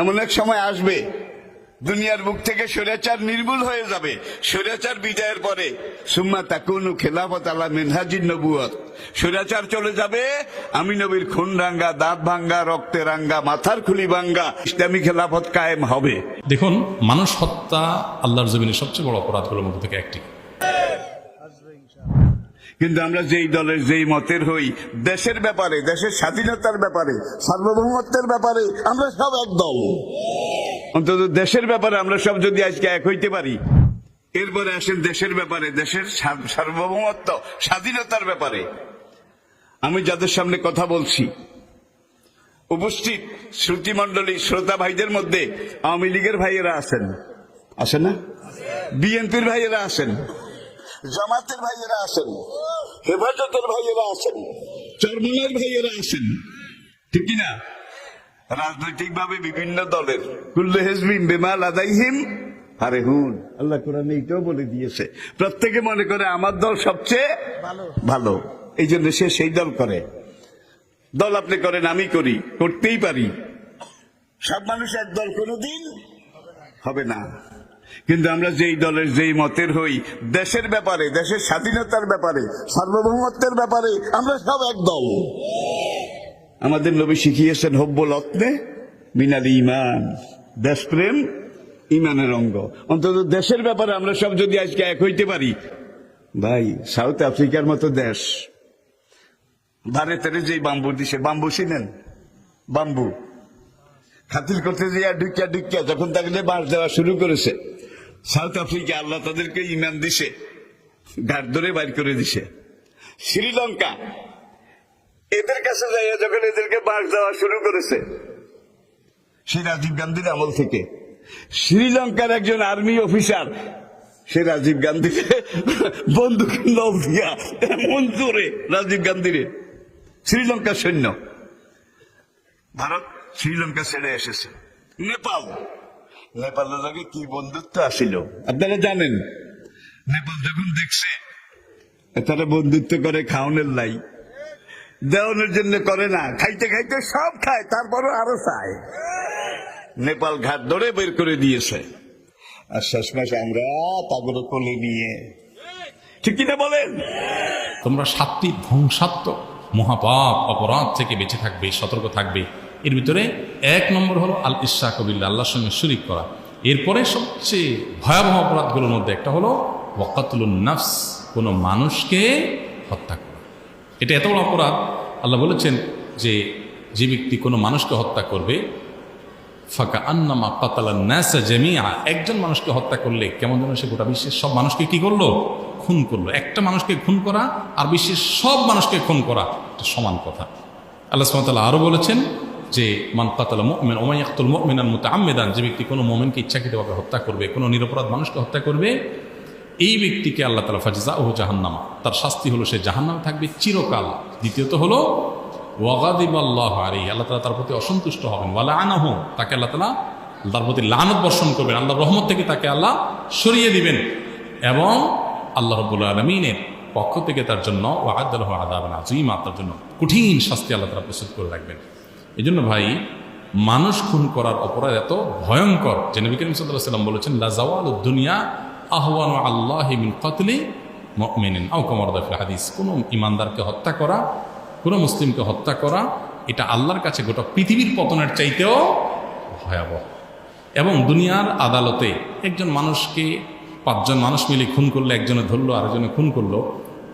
এমন এক সময় আসবে, দুনিয়ার বুক থেকে স্বৈরাচার নির্মূল হয়ে যাবে, স্বৈরাচার বিজয়ের পরে। সুম্মা তাকুনু খেলাফত আলা মিনহাজিন নবুয়ত স্বৈরাচার চলে যাবে, আমি নবীর খুন রাঙ্গা, দাঁত ভাঙ্গা, রক্তে রাঙ্গা, মাথার খুলি ভাঙ্গা, ইসলামী খেলাফত কায়েম হবে। দেখুন, মানুষ হত্যা আল্লাহর জমিনের সবচেয়ে বড় অপরাধগুলোর মধ্যে থেকে একটি। কিন্তু আমরা যেই দলের, যেই মতের হই, দেশের ব্যাপারে, দেশের স্বাধীনতার ব্যাপারে, সার্বভৌমত্বের ব্যাপারে আমরা সব এক দল অন্তত দেশের ব্যাপারে আমরা সব যদি আজকে এক হইতে পারি, এরপরে আসেন দেশের ব্যাপারে, দেশের সার্বভৌমত্ব, স্বাধীনতার ব্যাপারে। আমি যাদের সামনে কথা বলছি, উপস্থিত শ্রুতিমণ্ডলী শ্রোতা ভাইদের মধ্যে আওয়ামী লীগের ভাইয়েরা আছেন। আসেন না? বিএনপির ভাইয়েরা আছেন জামাতের ভাইয়েরা আছেন হেফাজতের ভাইয়েরা আছেন চরমনের ভাইয়েরা আছেন ঠিক না রাজনৈতিক ভাবে বিভিন্ন দলের। কুল্লু হেজবিন বেমাল আদাইহিম। আরে হুন আল্লাহ কোরআন এইটাও বলে দিয়েছে। প্রত্যেকে মনে করে আমার দল সবচেয়ে ভালো। এই জন্য সে সেই দল করে। দল আপনি করেন আমি করি করতেই পারি। সব মানুষ এক দল কোনোদিন হবে না। কিন্তু আমরা যেই দলের যেই মতের হই, দেশের ব্যাপারে, দেশের স্বাধীনতার ব্যাপারে, সার্বভৌমত্বের ব্যাপারে, আমরা সব এক দল আমাদের নবী শিখিয়েছেন, হব্বল অত্নে মিনাল ইমান দেশপ্রেম ইমানের অঙ্গ। অন্তত দেশের ব্যাপারে আমরা সব যদি আজকে এক হইতে পারি, ভাই, সাউথ আফ্রিকার মতো দেশ। ভারতের যেই বাম্বু দিছে, বাম্বু চিনেন? বাম্বু। খাতিল করতে যে ঢুকিয়া ঢুকিয়া যখন তাকে বাঁশ দেওয়া শুরু করেছে সাউথ আফ্রিকা আল্লাহ তাদেরকে ইমান দিছে, ঘাট ধরে বাইর করে দিছে। শ্রীলঙ্কা, এদের কাছে যাইয়া যখন এদেরকে বাঁশ দেওয়া শুরু করেছে সে রাজীব গান্ধীর আমল থেকে। শ্রীলঙ্কার একজন আর্মি অফিসার, সে রাজীব গান্ধীকে বন্দুক লব দিয়া এমন জোরে রাজীব গান্ধীরে, শ্রীলঙ্কার সৈন্য। ভারত শ্রীলঙ্কা ছেড়ে এসেছে। নেপাল নেপালের লগে কি বন্ধুত্ব আসিল? আপনারা জানেন নেপাল যখন দেখছে তারা বন্ধুত্ব করে খাওয়ানোর লাই। দেওয়ানোর জন্য করে না খাইতে খাইতে সব খায় তারপরও আরও চায়। নেপাল ঘাট ধরে বের করে দিয়েছে। আর শেষমেশ আমরা তাগুলো কোলে নিয়ে। ঠিক কিনা বলেন? তোমরা সাতটি ধ্বংসাত্মক মহাপাপ অপরাধ থেকে বেঁচে থাকবে সতর্ক থাকবে। এর ভিতরে এক নম্বর হলো আল ইসা কবিল্লা আল্লাহর সঙ্গে শরিক করা। এরপরে সবচেয়ে ভয়াবহ অপরাধগুলোর মধ্যে একটা হলো ওয়াকাতুল নাফস, কোনো মানুষকে হত্যা করা। এটা এত বড় অপরাধ, আল্লাহ বলেছেন যে যে ব্যক্তি কোনো মানুষকে হত্যা করবে, ফাঁকা আন্নামা কাতালা ন্যাসা জেমিয়া একজন মানুষকে হত্যা করলে কেমন যেন সে গোটা বিশ্বের সব মানুষকে কি করল? খুন করল। একটা মানুষকে খুন করা আর বিশ্বের সব মানুষকে খুন করা, এটা সমান কথা। আল্লাহ সুমতাল্লাহ আরও বলেছেন যে মান কাতালা মোমেন ওমাইয়াকুল মোমেনান মতো আমেদান যে ব্যক্তি কোনো মোমেনকে ইচ্ছাকৃতভাবে হত্যা করবে, কোনো নিরপরাধ মানুষকে হত্যা করবে, এই ব্যক্তিকে আল্লাহ তালা ফাজিজা ও জাহান্নামা, তার শাস্তি হলো সে জাহান্নামে থাকবে চিরকাল। দ্বিতীয়ত হলো ওয়াগাদিব আল্লাহ আলী আল্লাহ তালা তার প্রতি অসন্তুষ্ট হবেন। ওয়ালা আনাহ তাকে আল্লাহ তালা তার প্রতি লানত বর্ষণ করবেন আল্লাহ রহমত থেকে তাকে আল্লাহ সরিয়ে দিবেন। এবং আল্লাহ রবুল্লা আলমিনের পক্ষ থেকে তার জন্য ও আদালহ আদাবান আজিমা তার জন্য কঠিন শাস্তি আল্লাহ তালা প্রস্তুত করে রাখবেন। এই জন্য ভাই, মানুষ খুন করার অপরাধ এত ভয়ঙ্কর। যে নবী করিম সাল্লাম বলেছেন লাজাওয়াল দুনিয়া আহওয়ান আল্লাহ মিন কতলি মেনেন আও কমরদাফিল হাদিস, কোনো ইমানদারকে হত্যা করা, কোনো মুসলিমকে হত্যা করা, এটা আল্লাহর কাছে গোটা পৃথিবীর পতনের চাইতেও ভয়াবহ। এবং দুনিয়ার আদালতে একজন মানুষকে পাঁচজন মানুষ মিলে খুন করলে, একজনে ধরলো, আরেকজনে খুন করল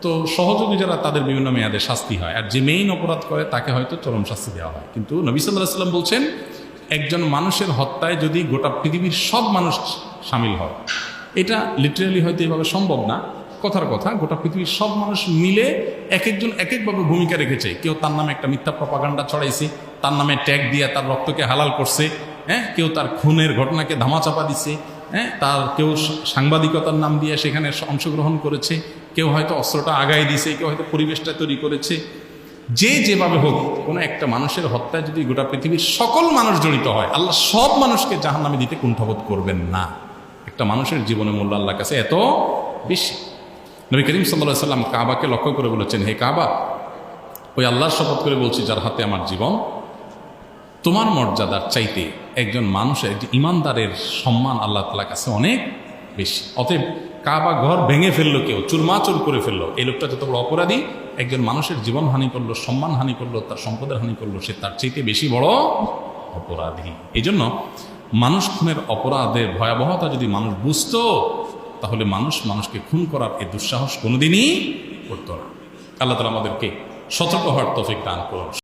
তো সহযোগী যারা, তাদের বিভিন্ন মেয়াদে শাস্তি হয়। আর যে মেইন অপরাধ করে, তাকে হয়তো চরম শাস্তি দেওয়া হয়। কিন্তু নবী সাল্লাহ সাল্লাম বলছেন, একজন মানুষের হত্যায় যদি গোটা পৃথিবীর সব মানুষ সামিল হয়, এটা লিটারেলি হয়তো এভাবে সম্ভব না। কথার কথা, গোটা পৃথিবীর সব মানুষ মিলে এক একজন এক একভাবে ভূমিকা রেখেছে। কেউ তার নামে একটা মিথ্যা প্রপাগান্ডা ছড়াইছে, তার নামে ট্যাগ দিয়ে তার রক্তকে হালাল করছে হ্যাঁ? কেউ তার খুনের ঘটনাকে ধামাচাপা দিছে হ্যাঁ? তার কেউ সাংবাদিকতার নাম দিয়ে সেখানে অংশগ্রহণ করেছে, কেউ হয়তো অস্ত্রটা আগায় দিছে কেউ হয়তো পরিবেশটা তৈরি করেছে। যে যেভাবে হোক, কোনো একটা মানুষের হত্যায় যদি গোটা পৃথিবীর সকল মানুষ জড়িত হয়, আল্লাহ সব মানুষকে জাহান নামে দিতে কুণ্ঠাবোধ করবেন না। একটা মানুষের জীবনে মূল্য আল্লাহর কাছে এত বেশি। নবী করিম সাল্লাহ সাল্লাম কাবাকে লক্ষ্য করে বলেছেন, হে কাবা, ওই আল্লাহর শপথ করে বলছি, যার হাতে আমার জীবন তোমার মর্যাদার চাইতে একজন মানুষের একজন ইমানদারের সম্মান আল্লাহ তালার কাছে অনেক বেশি। অতএব কাবা ঘর ভেঙে ফেলল কেউ, চুরমাচুর করে ফেলল। এই লোকটা যত বড় অপরাধী, একজন মানুষের জীবন হানি করল, সম্মান হানি করল, তার সম্পদের হানি করল, সে তার চাইতে বেশি বড় অপরাধী। এই জন্য মানুষ খুনের অপরাধের ভয়াবহতা যদি মানুষ বুঝতো, তাহলে মানুষ মানুষকে খুন করার এই দুঃসাহস কোনোদিনই করতো না। আল্লাহ তালা আমাদেরকে সতর্ক হওয়ার তফিক দান করুন।